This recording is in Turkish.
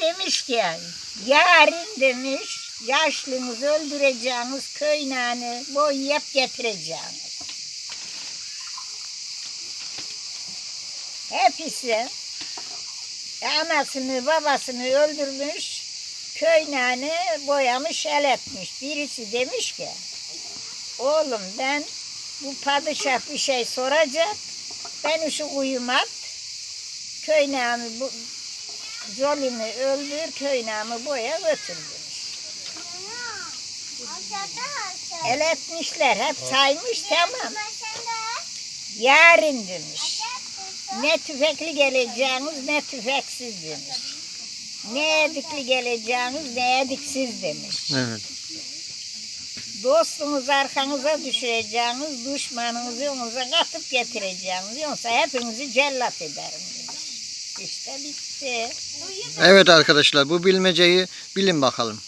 Demiş ki yarın demiş yaşlınızı öldüreceğiniz köynağını boyayıp getireceğiniz. Hepsi anasını babasını öldürmüş köynağını boyamış el etmiş. Birisi demiş ki oğlum ben bu padişah bir şey soracak ben şu uyumat köynağımı bu, Zolimi öldür köynağımı boya götür demiş. El etmişler hep saymış tamam. Yarın demiş. Ne tüfekli geleceğiniz ne tüfeksiz demiş. Ne edikli geleceğiniz ne ediksiz demiş. Evet. Dostunuz arkanıza düşüreceğiniz, düşmanınızı yonunuza katıp getireceğiniz. Yoksa hepinizi cellat ederim. Evet arkadaşlar bu bilmeceyi bilin bakalım.